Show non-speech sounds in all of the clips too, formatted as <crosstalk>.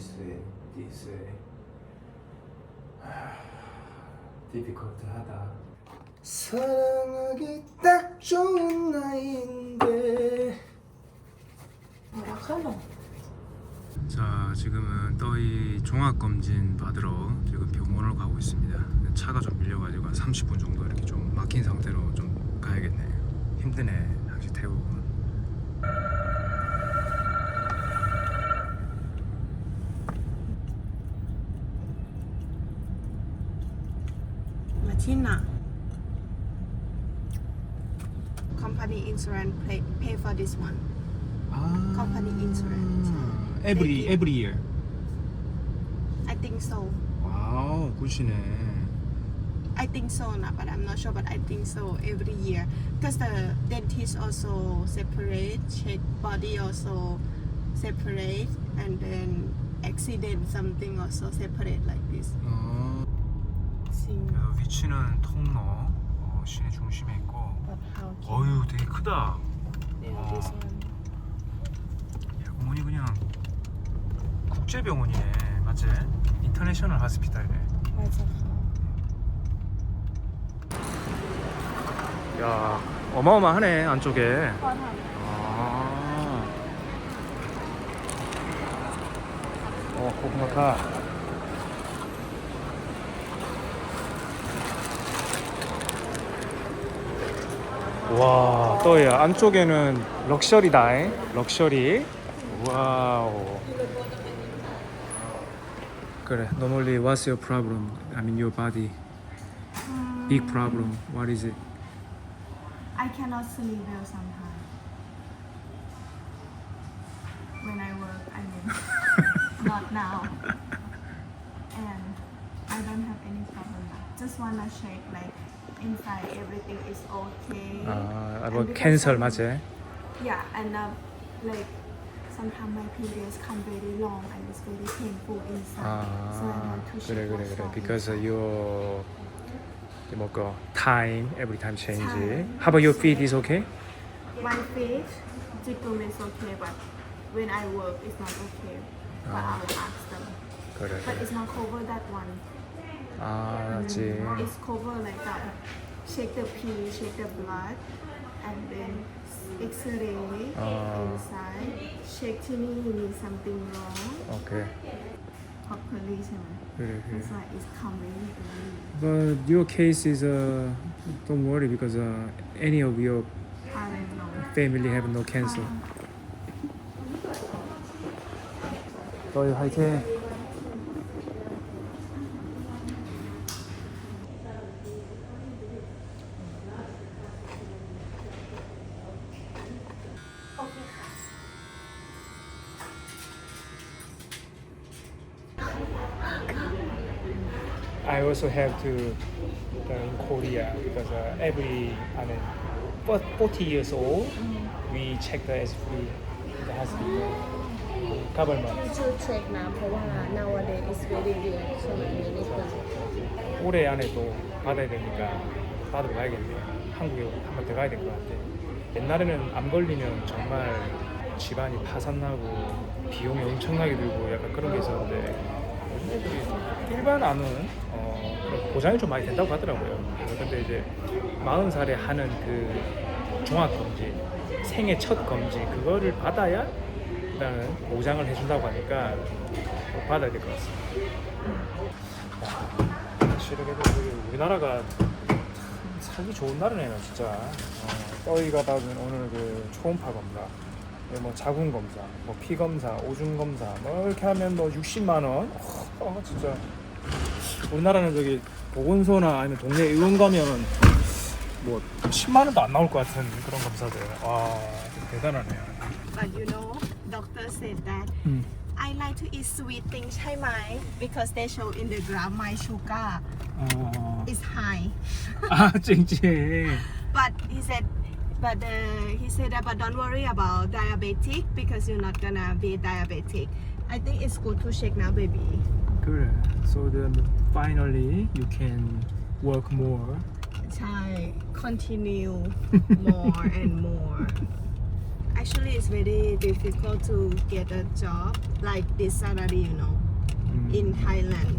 this way. 디피컬트하다. 사랑하기 딱 좋은 나이인데. 뭐라 칼로? 자 지금은 떠이 종합검진 받으러 지금 병원을 가고 있습니다 차가 좀 밀려가지고 한 30분 정도 이렇게 좀 막힌 상태로 좀 가야겠네요 힘드네 당시 대부분 Latina. Company insurance pay, pay for this one. 아 Company insurance. every every year I think so. 와우 굿이네 I think so, nah, but I'm not sure. But I think so every year because the dentist also separate, check body also separate, and then accident something also separate like this. 어, See, 위치는 통로 어, 시내 중심에 있고 how can 어유 되게 크다 this one? 야, 공원이 그냥 국제병원이네 맞지? 인터내셔널 하스피탈이네 called? 야 어마어마하네 안쪽에? 아. 어 고구마카 와 또야 안쪽에는 럭셔리다 잉? 럭셔리 와우 그래 normally what's your problem I mean your body big problem what is it I cannot sleep well sometimes. When I work, I mean, not now. And I don't have any problem now. Just wanna check like inside everything is okay. 아, And 뭐 because 캔서 some- 맞지? Yeah, and uh, like sometimes my periods come very long and it's very painful inside. so I 아 want to check 그래 그래 what's 그래 wrong because inside. your 뭐고 time every time change. Time. How about your feet is okay? My feet, tickle is okay, but when I work, it's not okay. But Ah. I will ask them. 그래 But 그래. it's not cover that one. 아 맞지. It's cover like that. Check the pee, check the blood, and then X-ray Ah. inside. Check to me need something wrong. 오케이. Properly, ใช่ไหม 그래 그래. That's why it's come very early. But your case is uh don't worry because uh, any of your I don't know. family have no cancer. 너희 화이팅. I also have to uh, in Korea because uh, every I mean, for 40 years old we check the S3 in the hospital government. You should check นะ เพราะว่า nowadays it's very weird. So many people. 올해 안에도 받아야 되니까 받으러 가야겠네요. 한국에 한 번 더 가야 될 것 같아. 옛날에는 암 걸리면 정말 집안이 파산나고 비용이 엄청나게 들고 약간 그런 게 있었는데 요즘에 일반 암은 어, 보장이 좀 많이 된다고 하더라고요. 근데 이제 40살에 하는 그 종합검진, 생애 첫 검진 그거를 받아야 일단은 보장을 해준다고 하니까 꼭 받아야 될 것 같습니다. 실하게도 우리나라가 참 살기 좋은 나라네요 진짜 어, 떠이가 받은 오늘 그 초음파 검사 뭐 자궁 검사 뭐 피 검사 오줌 검사 뭐 이렇게 하면 뭐 60만 원 어, 진짜 우리나라는 저기 보건소나 아니면 동네 의원 가면 뭐 10만 원도 안 나올 것 같은 그런 검사들 와 대단하네요 But you know, doctor said that 음. I like to eat sweet things ใช่ไหม because they show in the graph my sugar 어... is high. 아 찡찡 But he said, But uh, he said that, but don't worry about diabetic because you're not gonna be diabetic. I think it's good to shake now, baby. Good, So then finally you can work more. ใช่ continue <laughs> more and more. Actually, it's very difficult to get a job like this salary, you know, Mm. in Thailand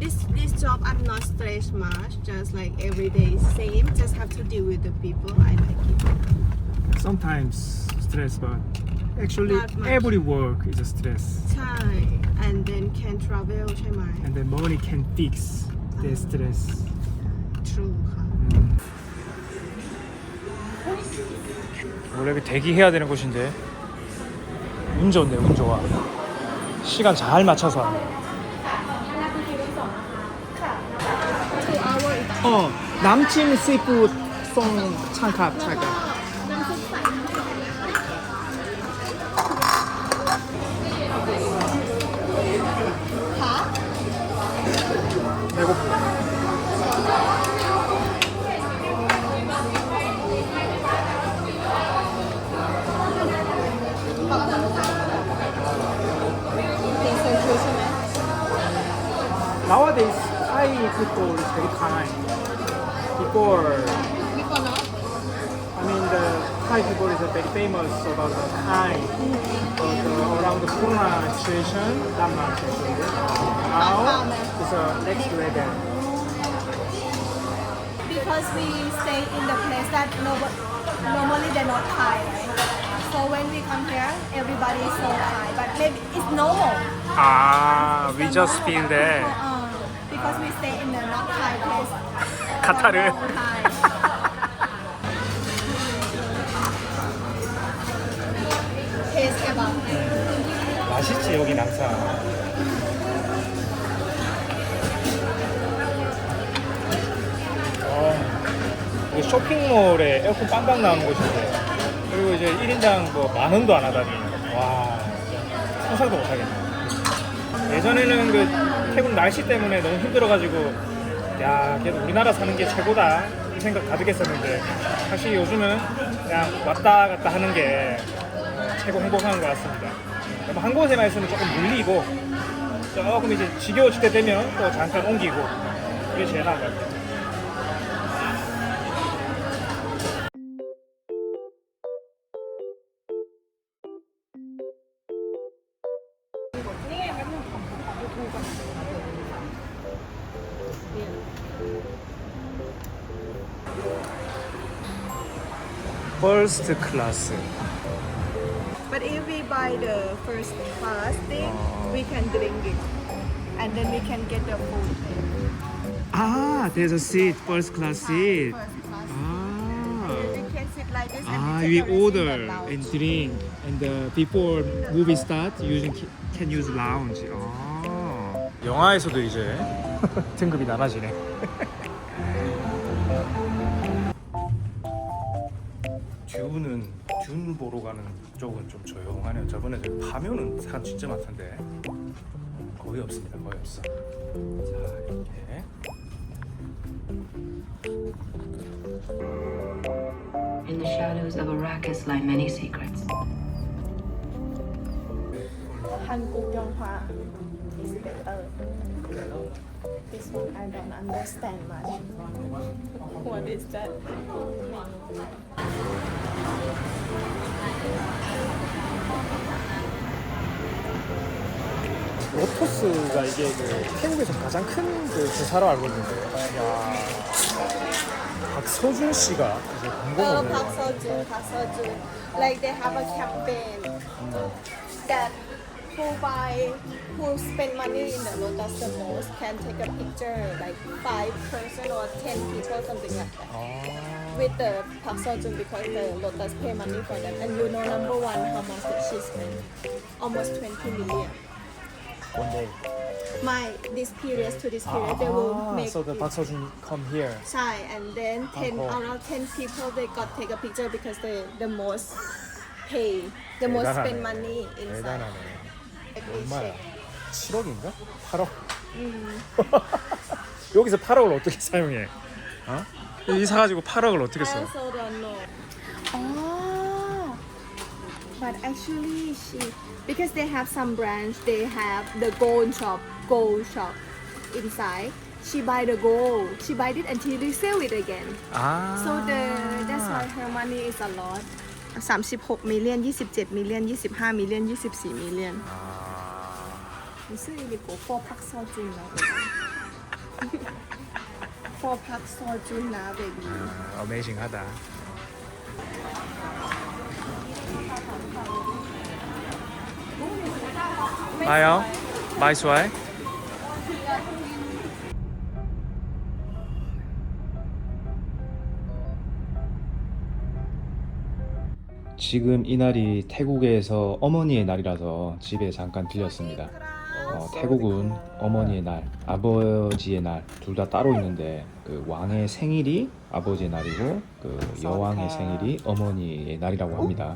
This this job I'm not stressed much, just like every day same. Just have to deal with the people. I like it. Sometimes stress, but actually Not much. every work is a stress. Thai and then can travel ใช่ไหม And the money can fix the stress. True ค่ะ 음. 원래 여기 대기해야 되는 곳인데 운 좋네 운 좋아 시간 잘 맞춰서 왔네 어 남친 씨푸드 송 창갑 창갑 station. Now a next level. Because we stay in the place that no, normally they're not high. So when we come here, everybody is so high. but maybe it's normal. Ah, it's we just feel there. Uh, because we stay in the not high place. <laughs> Qatar. Taste <laughs> kebab. 맛있지 여기 항상. 어, 이게 쇼핑몰에 에어컨 빵빵 나오는 곳인데 그리고 이제 1인당 뭐 만 원도 안 하다니 와 상상도 못하겠네. 예전에는 그 태국 날씨 때문에 너무 힘들어가지고 야 그래도 우리나라 사는 게 최고다 이 생각 가득했었는데 사실 요즘은 그냥 왔다 갔다 하는 게 어, 최고 행복한 것 같습니다. 한 곳에만 있으면 조금 물리고 조금 이제 지겨워질 때 되면 또 잠깐 옮기고 그게 제일 나은 것 같아요. 퍼스트 클래스 buy the first class thing, we can drink it, and then we can get the food. 아, there's a seat, first class seat. First class. 아. We can sit like this and Ah, take we a receipt order and lounge. and drink, and uh, before movie start, using can use lounge. 아. 영화에서도 이제 <laughs> 등급이 나눠지네. 듀는 듀 보러 가는 쪽은 좀 조용하네요. 저번에 저 파면은 사람 진짜 많던데 거의 없습니다. 거의 없어. 자 이렇게. In the shadows of Arrakis lie many secrets. Hanguk Yonghwa is better. This one I don't understand much. What is that? 로토스가 이게 그 태국에서 가장 큰그 제사로 알고 있는데, 야 박서준 씨가 이제 Oh, Seo-joon, Park Seo-joon. Like they have a campaign that who buy, who spend money in the Lotus the most can take a picture, like five person or ten people, something like that. 아, With the Park Seo-joon because the Lotus pay money for them. And you know number one, how much did she spend? Almost 20 million. 원데이. My this period to this period, they will 아, make so the it. 박서준 come here. Shy, and then 10 Uncle. around 10 people they got take a picture because they the most pay the most 대단하네. spend money inside 대단하네. Like we 얼마야? check. 7억인가? 8억? 음. <laughs> 여기서 8억을 어떻게 사용해? 어? 이 사가지고 8억을 어떻게 I 써? also don't know oh but actually she because they have some branch they have the gold shop gold shop inside she buy the gold she buy it until they sell it again 아. so the that's why her money is a lot 36 million 27 million 25 million 24 million 아, 무슨 일이고 포팍 서줄라 포팍 서줄라 베비 어메이징하다. 아요? 마이스와이? 지금 이 날이 태국에서 어머니의 날이라서 집에 잠깐 들렸습니다. 어, 태국은 어머니의 날, 아버지의 날 둘 다 따로 있는데 그 왕의 생일이 아버지의 날이고 그 여왕의 생일이 어머니의 날이라고 합니다.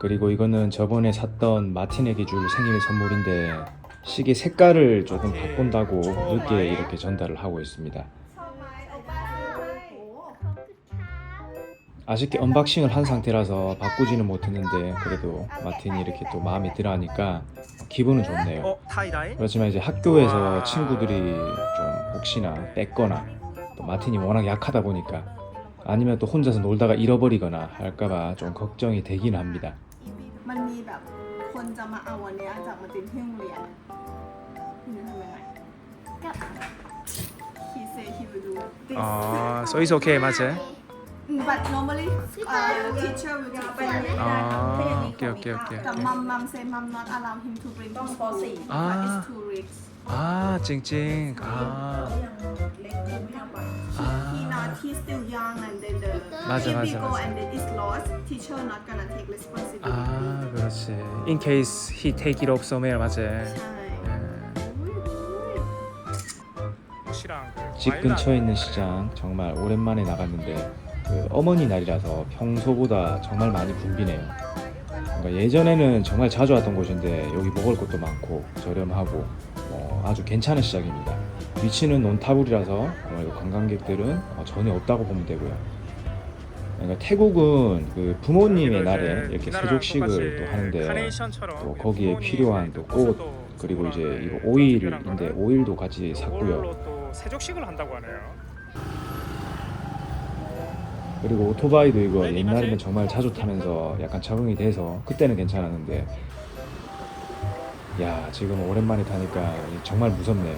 그리고 이거는 저번에 샀던 마틴에게 줄 생일 선물인데 시계 색깔을 조금 바꾼다고 늦게 이렇게 전달을 하고 있습니다. 아쉽게 언박싱을 한 상태라서 바꾸지는 못했는데 그래도 마틴이 이렇게 또 마음에 들어하니까 기분은 좋네요. 어 타이라인? 그렇지만 이제 학교에서 친구들이 좀 혹시나 뺏거나 또 마틴이 워낙 약하다 보니까 아니면 또 혼자서 놀다가 잃어버리거나 할까봐 좀 걱정이 되긴 합니다. มันมีแบบคนจะมาเอาวันเนี้ยจากมาตินที่โรงเรียนพี่จะทำยังไงก็ he say he will do this 아, so it's okay, 맞지? but normally uh, teacher will just bring it Oh, okay, okay, okay, but okay. mom mom say mom not allow him to bring to school but it's too rich 아, 찡찡. 아, he not he still young and then the 맞아, if he 맞아, go 맞아. and then it's lost teacher not gonna take responsibility 아, 그렇지. In case he take it up somewhere, 맞아. 예. 집 근처에 있는 시장 정말 오랜만에 나갔는데 그 어머니 날이라서 평소보다 정말 많이 붐비네요. 그러니까 예전에는 정말 자주 왔던 곳인데 여기 먹을 것도 많고 저렴하고 어, 아주 괜찮은 시장입니다. 위치는 논타불이라서 어, 이거 관광객들은 어, 전혀 없다고 보면 되고요. 그러니까 태국은 그 부모님의 날에 이렇게 세족식을 또 하는데 또 거기에 필요한 또 꽃 그리고 이제 이거 오일인데 오일도 같이 샀고요. 또 세족식을 한다고 하네요. 그리고 오토바이도 이거 네, 옛날에는. 정말 자주 타면서 약간 적응이 돼서 그때는 괜찮았는데 야 지금 오랜만에 타니까 정말 무섭네요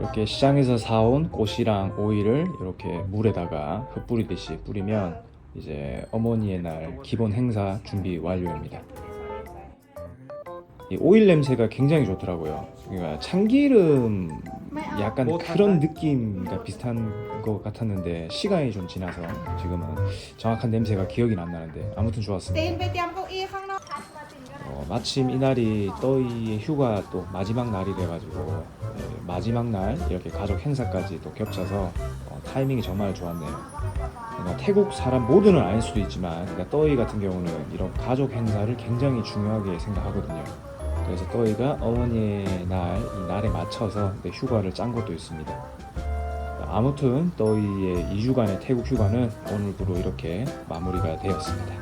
이렇게 시장에서 사온 꽃이랑 오일을 이렇게 물에다가 흩뿌리듯이 뿌리면 이제 어머니의 날 기본 행사 준비 완료입니다 이 이 오일 냄새가 굉장히 좋더라고요. 그러니까 참기름 약간 그런 느낌과 비슷한 것 같았는데 시간이 좀 지나서 지금은 정확한 냄새가 기억이 안 나는데 아무튼 좋았습니다. 어, 마침 이날이 떠이의 휴가 또 마지막 날이 돼가지고 예, 마지막 날 이렇게 가족 행사까지 또 겹쳐서 어, 타이밍이 정말 좋았네요. 그러니까 태국 사람 모두는 아닐 수도 있지만 그러니까 떠이 같은 경우는 이런 가족 행사를 굉장히 중요하게 생각하거든요. 그래서 떠이가 어머니의 날 이 날에 맞춰서 네, 휴가를 짠 것도 있습니다. 아무튼 떠이의 2주간의 태국 휴가는 오늘부로 이렇게 마무리가 되었습니다.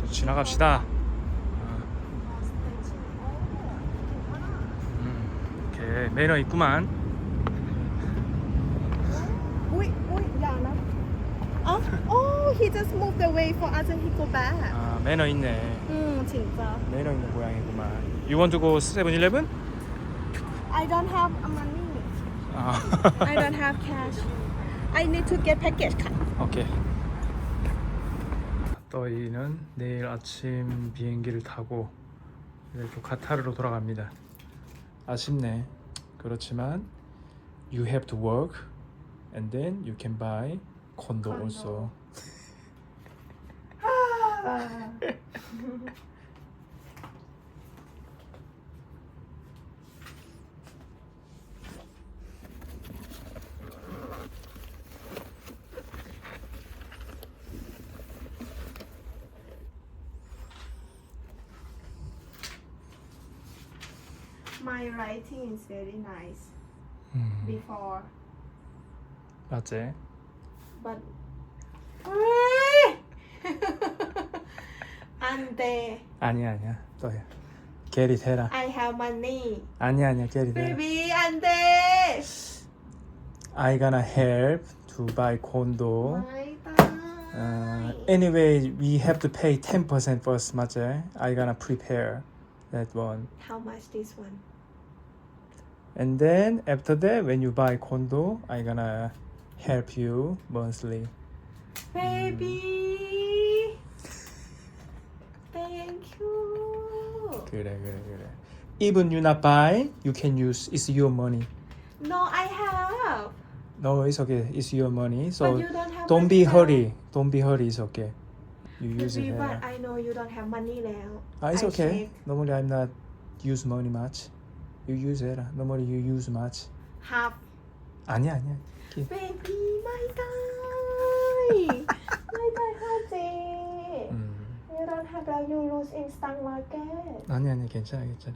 또 지나갑시다. 음, 이렇게 매너 있구만. Wait, wait, Yana. Oh, oh, he just moved away for us and he go back. 아 매너 있네. 음, 진짜. 매너 있는 고양이구만. You want to go 7-Eleven? I don't have money. 아, I don't have cash. I need to get package card. 오케이. 저희는 내일 아침 비행기를 타고 이렇게 카타르로 돌아갑니다. 아쉽네. 그렇지만 you have to work and then you can buy condo also. <laughs> <laughs> <laughs> My writing is very nice before. 맞지? but ante 아니야 아니야 또 해. Get it 해라. I have money 아니야 아니야 get it 해라. baby ante I gonna help to buy condo. my Uh, anyway, we have to pay 10% first, 맞지? I gonna prepare that one. how much this one And then after that, when you buy condo, I gonna help you monthly. baby <laughs> thank you 그래 그래 그래. Even you not buy, you can use. It's your money. no I have No, it's okay. It's your money. So but you don't have don't money be now. hurry. Don't be hurry. It's okay. You use baby it. but here. I know you don't have money now Ah, it's I okay. check. Normally I'm not use money much. You use it. Normally you use much. half 아니야 아니야. baby my guy <laughs> my guy 하지 음. You don't have the euros in stock market. 아니 아니 괜찮아 괜찮아.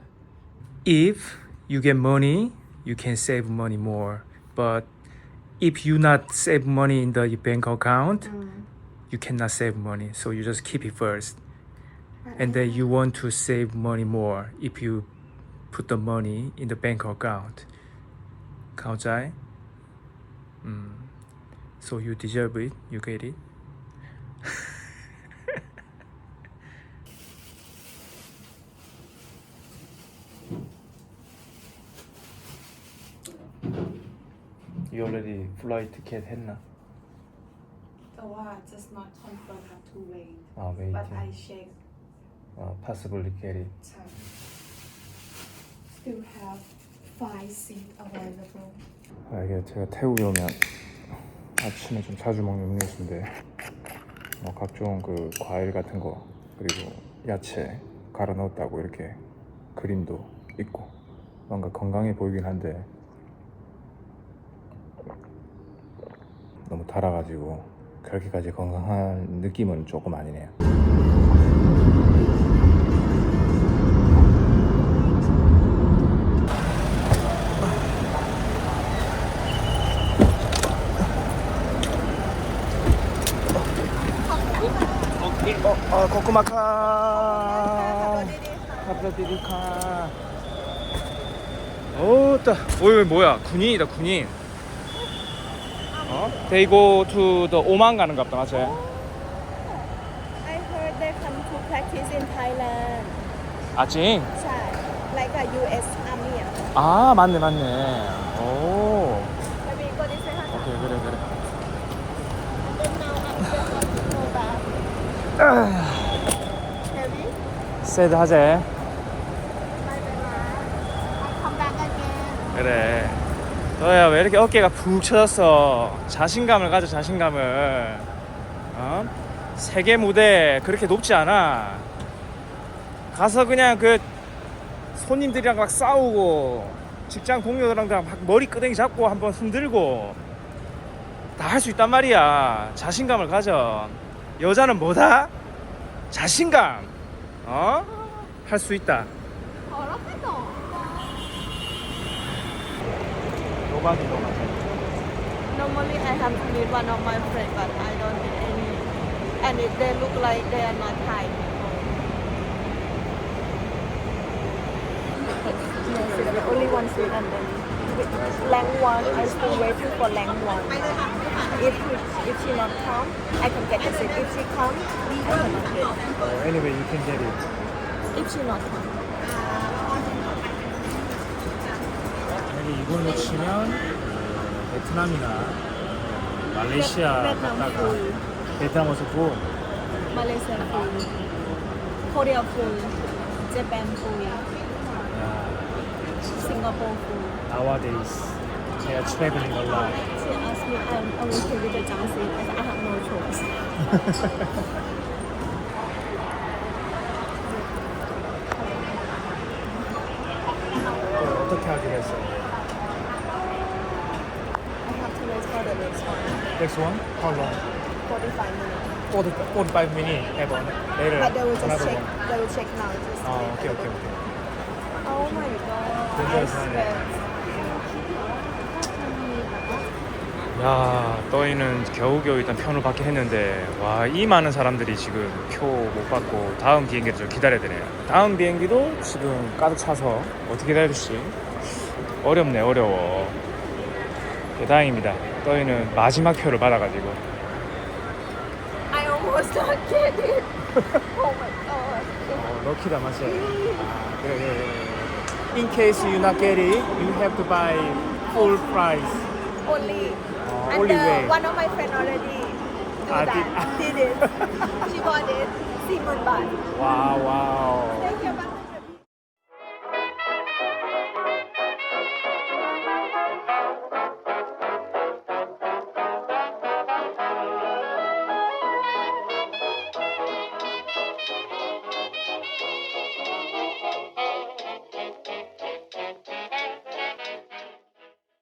If you get money, you can save money more. But if you not save money in the bank account, you cannot save money. So you just keep it first. And then you want to save money more if you put the money in the bank account. เข้าใจ mm. so you deserve it. You get it. <laughs> You already flight ticket เห็นนะแต่ว่า just not confirm have to wait ah, อ่า wait but I shake. Ah, possibly get it. Still have five seat available 아, 이게 제가 태국에 오면 아침에 좀 자주 먹는 음료수인데 뭐 각종 그 과일 같은 거 그리고 야채 갈아 넣었다고 이렇게 그림도 있고 뭔가 건강해 보이긴 한데 너무 달아가지고 그렇게까지 건강한 느낌은 조금 아니네요. 고마카 카프라디리카 오따 오이 뭐야 군인이다 군인 어? They go to the 오만 가는 갑다 맞지? I heard they come to practice in Thailand 아징? like a US army 아 맞네 맞네 오 오케이 그래 그래 said 하재. 그래. 너야 왜 이렇게 어깨가 푹 쳐졌어? 자신감을 가져 자신감을. 어? 세계 무대 그렇게 높지 않아. 가서 그냥 그 손님들이랑 막 싸우고 직장 동료들이랑 막 머리 끄댕이 잡고 한번 흔들고 다 할 수 있단 말이야. 자신감을 가져. 여자는 뭐다? 자신감. 어? 할 수 있 다. 걸어가도 노바디 노바 디. Normally I have to meet one of my friends, but I don't meet any. And if they look like they are not Thai people. Only one food and then. Lang one, I still waiting for Lang one. If you if she not come, I can get the seat. If she come, I cannot get. Uh, anyway, you can get it. If she not come. 만약에 이걸로 치면 베트남이나 말레이시아 베트남 갔다가 full, 베트남 와서 고 Malaysia full, Korea full, Japan full, Singapore full. nowadays they are traveling a lot. She asked me, I'm I'm okay with the jump seat. I said, I have no choice. 또 어떻게 하기로 했어? I have to wait for the next one. Next one? How long? 45 minutes. 40, 45 minutes. Have on later. But they will just another check. one. They will check now. Just 아, wait 오케이 a 오케이 little. 오케이. Oh my god. I Dangerous, swear. 야, 떠이는 겨우겨우 일단 편을 받긴 했는데 와, 이 많은 사람들이 지금 표 못 받고 다음 비행기를 좀 기다려야 되네요. 다음 비행기도 지금 가득 차서 어떻게 기다릴지 어렵네, 어려워. 예, 다행입니다. 떠이는 마지막 표를 받아가지고 I almost not get it. oh my god. 어, 럭키다 맛이. 아, 그래, 그래, 그래. In case you not get it, you have to buy full price. Only. and uh, one of my friend already do Ah, that. did- Did it. she bought it. Simon bought. Wow, wow. Thank you.